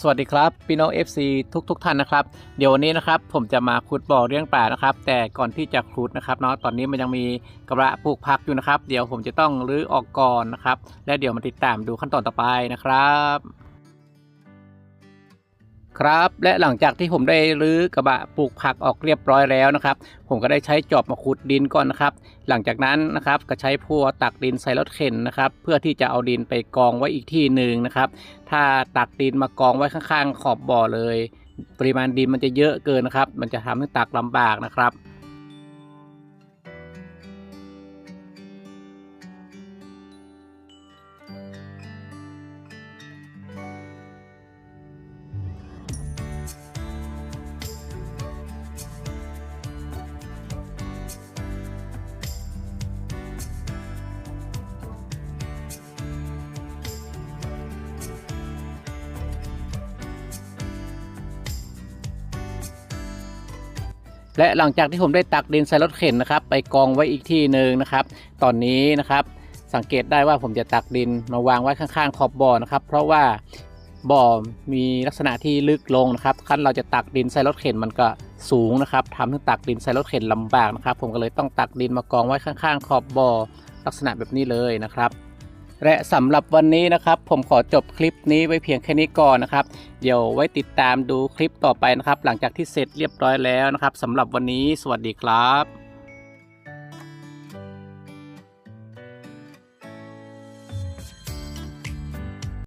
สวัสดีครับพี่น้อง FC ทุกทุกๆท่านนะครับ เดี๋ยววันนี้นะครับผมจะมาขุดบ่อเลี้ยงปลานะครับ แต่ก่อนที่จะขุดนะครับเนาะตอนนี้มันยังมีกระปลูกผักอยู่นะครับ เดี๋ยวผมจะต้องรื้อออกก่อนนะครับ และเดี๋ยวมาติดตามดูขั้นตอนต่อไปนะครับ ครับ และหลังจากที่ผมได้รื้อกระบะปลูกผักออกเรียบร้อยแล้วนะครับ ผมก็ได้ใช้จอบมาขุดดินก่อนนะครับ หลังจากนั้นนะครับก็ใช้พัวตักดินใส่รถเข็นนะครับ เพื่อที่จะเอาดินไปกองไว้อีกที่หนึ่งนะครับ ถ้าตักดินมากองไว้ข้างๆ ขอบบ่อเลย ปริมาณดินมันจะเยอะเกินนะครับ มันจะทำให้ตักลำบากนะครับ และหลังจากที่ผมได้ตักดินใส่รถเข็นนะครับ ไปกองไว้อีกที่หนึ่งนะครับ ตอนนี้นะครับ สังเกตได้ว่าผมจะตักดินมาวางไว้ข้างๆขอบบ่อนะครับ เพราะว่าบ่อมีลักษณะที่ลึกลงนะครับขั้นเราจะตักดินใส่รถเข็นมันก็สูงนะครับทำให้ตักดินใส่รถเข็นลำบากนะครับ ผมก็เลยต้องตักดินมากองไว้ข้างๆ ขอบบ่อลักษณะแบบนี้เลยนะครับ และสำหรับวันนี้นะครับผมขอจบคลิปนี้ไว้เพียงแค่นี้ก่อนนะครับ เดี๋ยวไว้ติดตามดูคลิปต่อไปนะครับ หลังจากที่เสร็จเรียบร้อยแล้วนะครับสำหรับวันนี้สวัสดีครับ